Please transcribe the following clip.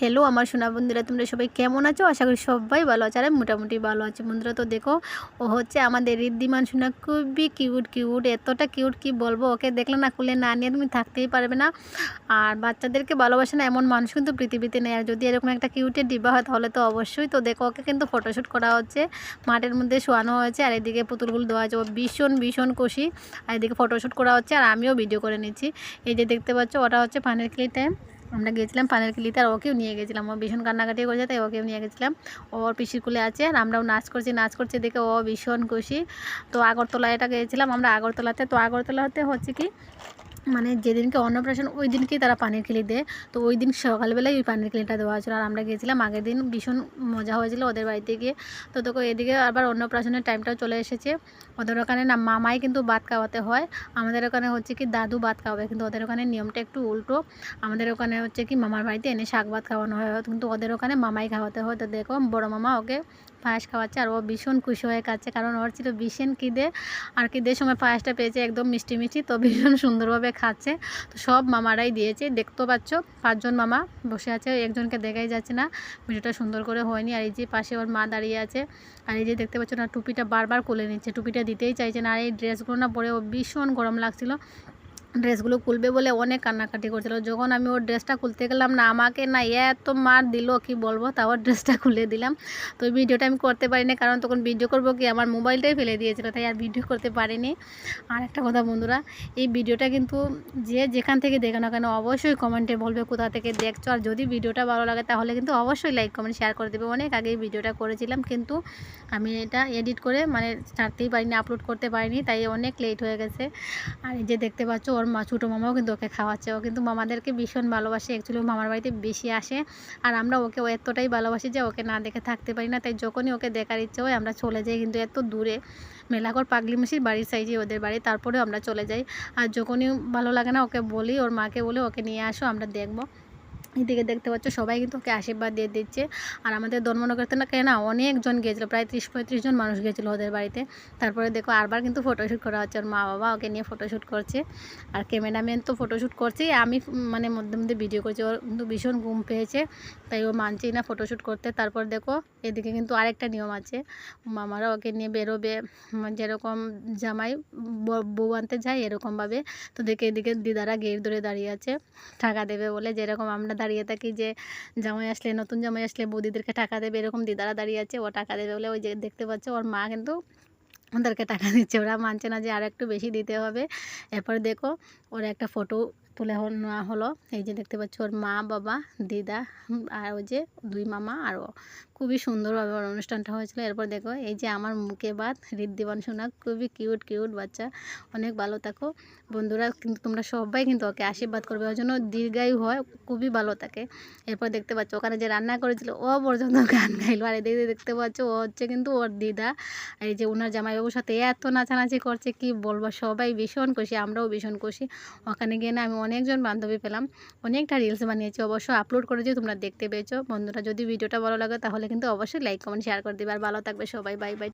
Hello আমার সোনা বন্ধুরা, তোমরা সবাই কেমন আছো? আশা করি সবাই ভালো আছে, আর মোটামুটি ভালো আছি। বন্ধুরা, তো দেখো, ও হচ্ছে আমাদের ঋদ্ধিমান সোনা, খুবই কিউট কিউট এতটা কিউট কি বলব? ওকে দেখলে না খুলে না নিয়ে তুমি থাকতেই পারবে না। আর বাচ্চাদেরকে ভালোবাসে না এমন মানুষ কিন্তু পৃথিবীতে নেই। আর যদি এরকম একটা কিউটের ডিব্বা হয়, তাহলে তো অবশ্যই। তো দেখো, ওকে কিন্তু ফটোশ্যুট করা হচ্ছে। মাঠের মধ্যে শোয়ানো হয়েছে, আর এদিকে পুতুলগুলো দেওয়া হয়েছে। ও ভীষণ ভীষণ খুশি। আর এদিকে ফটোশ্যুট করা হচ্ছে, আর আমিও ভিডিও করে নিচ্ছি। এই যে দেখতে পাচ্ছ, ওটা হচ্ছে পানের ক্লি টাইম আমরা গিয়েছিলাম পানের কিলিতে, আর ওকেও নিয়ে গেছিলাম। ও ভীষণ কান্নাকাটি করেছে, তাই ওকেও নিয়ে গেছিলাম। ওর পিসির কুলে আছে, আর আমরাও নাচ করছি নাচ করছি দেখে ও ভীষণ খুশি। তো আগরতলা এটা গিয়েছিলাম আমরা আগরতলাতে। তো আগরতলাতে হচ্ছে কি মানে যেদিনকে অন্নপ্রাশন ওই দিনকেই তারা পানির খিলি দেয়। তো ওই দিন সকালবেলায় ওই পানির খিলিটা দেওয়া হয়েছিল। আর আমরা গিয়েছিলাম, আগের দিন ভীষণ মজা হয়েছিল ওদের বাড়িতে গিয়ে। তো তোকে এদিকে আবার অন্নপ্রাশনের টাইমটাও চলে এসেছে। ওদের ওখানে না, মামাই কিন্তু ভাত খাওয়াতে হয়। আমাদের ওখানে হচ্ছে কি, দাদু ভাত খাওয়াবে। কিন্তু ওদের ওখানে নিয়মটা একটু উল্টো। আমাদের ওখানে হচ্ছে কি, মামার বাড়িতে এনে শাক ভাত খাওয়ানো হয়। কিন্তু ওদের ওখানে মামাই খাওয়াতে হয়। তো দেখো বড় মামা ওকে পায়েস খাওয়াচ্ছে আর ও ভীষণ খুশি হয়ে খাচ্ছে কারণ ওর ছিল ভীষণ খিদে আর খিদের সময় পায়েসটা পেয়েছে একদম মিষ্টি মিষ্টি, তো ভীষণ সুন্দরভাবে খাচ্ছে। তো সব মামারাই দিয়েছে দেখতে পাচ্ছ পাঁচজন মামা বসে আছে, একজনকে দেখাই যাচ্ছে না, ভিডিওটা সুন্দর করে হয়নি। আর এই যে পাশে ওর মা দাঁড়িয়ে আছে, আর এই যে দেখতে পাচ্ছ না টুপিটা বারবার কোলে নিচ্ছে, টুপিটা দিতেই চাইছে না। আর এই ড্রেসগুলো না পরে ও ভীষণ গরম লাগছিল। ড্রেসগুলো খুলবে বলে অনেক কান্নাকাটি করছিল। যখন আমি ওর ড্রেসটা খুলতে গেলাম, না, আমাকে না এত মার দিল, কি বলব? তাও ড্রেসটা খুলে দিলাম। তো ভিডিওটা আমি করতে পারিনি, কারণ তখন ভিডিও করব কি? আমার মোবাইলটাই ফেলে দিয়েছিল, তাই আর ভিডিও করতে পারিনি। আর একটা কথা বন্ধুরা, এই ভিডিওটা কিন্তু যে যেখান থেকে দেখো না কেন, অবশ্যই কমেন্টে বলবে কোথা থেকে দেখছ। আর যদি ভিডিওটা ভালো লাগে, তাহলে কিন্তু অবশ্যই লাইক কমেন্ট শেয়ার করে দেবে। অনেক আগেই ভিডিওটা করেছিলাম, কিন্তু আমি এটা এডিট করে মানে ছাড়তেই পারিনি আপলোড করতে পারিনি, তাই অনেক লেট হয়ে গেছে। আর যে দেখতে পাচ্ছ ওর মা, ছোটো মামাও কিন্তু ওকে খাওয়াচ্ছে। ও কিন্তু মামাদেরকে ভীষণ ভালোবাসে। অ্যাকচুয়ালি মামার বাড়িতে বেশি আসে। আর আমরা ওকে এতটাই ভালোবাসি যে ওকে না দেখে থাকতে পারি না। তাই যখনই ওকে দেখার ইচ্ছে হয়, আমরা চলে যাই কিন্তু এত দূরে। মেলাঘর, পাগলি মাসির বাড়ির সাইজে ওদের বাড়ি। তারপরেও আমরা চলে যাই। আর যখনই ভালো লাগে না, ওকে বলি, ওর মাকে বলে, ওকে নিয়ে আসো, আমরা দেখব। এদিকে দেখতে পাচ্ছ, সবাই কিন্তু ওকে আশীর্বাদ দিয়ে দিচ্ছে। আর আমাদের ধর্মনগরতে না কেনা অনেকজন গিয়েছিল প্রায় ত্রিশ পঁয়ত্রিশ জন মানুষ গিয়েছিল ওদের বাড়িতে। তারপরে দেখো আরবার কিন্তু ফটোশ্যুট করা হচ্ছে ওর মা বাবা ওকে নিয়ে ফটোশ্যুট করছে। আর ক্যামেরাম্যান তো ফটোশ্যুট করছে আমি মানে মধ্যে মধ্যে ভিডিও করছি, ওর কিন্তু ভীষণ ঘুম পেয়েছে, তাই ও মানছেই না ফটোশ্যুট করতে। তারপর দেখো এদিকে কিন্তু আরেকটা নিয়ম আছে, মামারা ওকে নিয়ে বেরোবে যেরকম জামাই বউ আনতে যায় এরকমভাবে। তো দেখে এদিকে দিদারা গেট ধরে দাঁড়িয়ে আছে টাকা দেবে বলে, যেরকম আমরা দাঁড়িয়ে থাকি যে, জামাই আসলে নতুন জামাই আসলে বৌদিদেরকে টাকা দেবে? এরকম দিদারা দাঁড়িয়ে আছে, ও টাকা দেবে বলে ওই যে দেখতে পাচ্ছ, ওর মা কিন্তু ওদেরকে টাকা দিচ্ছে। ওরা মানছে না যে আর একটু বেশি দিতে হবে। এরপর দেখো, ওর একটা ফটো তুলে নেওয়া হলো। এই যে দেখতে পাচ্ছ ওর মা, বাবা, দিদা আর ওই যে দুই মামা আর ও। খুবই সুন্দরভাবে ওর অনুষ্ঠানটা হয়েছিল। এরপর দেখো এই যে আমার মুখে বাদ হৃদিবান সোনা, খুবই কিউট কিউট বাচ্চা। অনেক ভালো থাকো। বন্ধুরা কিন্তু তোমরা সবাই কিন্তু ওকে আশীর্বাদ করবে। ওর জন্য দীর্ঘায়ু হয়, খুবই ভালো থাকে। এরপর দেখতে পাচ্ছ ওখানে যে রান্না করেছিল, ও পর্যন্ত গান গাইলো। আর এদিকে দেখতে পাচ্ছ ও হচ্ছে কিন্তু ওর দিদা। এই যে ওনার জামাইবাবুর সাথে এত নাচানাচি করছে, কি বলব? সবাই ভীষণ খুশি, আমরাও ভীষণ খুশি। ওখানে গিয়ে না আমি অনেকজন বান্ধবী পেলাম, অনেকটা রিলস বানিয়েছি অবশ্যই আপলোড করেছি, তোমরা দেখতে পেয়েছ। বন্ধুরা, যদি ভিডিওটা ভালো লাগে, তাহলে কিন্তু অবশ্যই লাইক কমেন্ট শেয়ার করে দিবে। আর ভালো থাকবে সবাই বাই বাই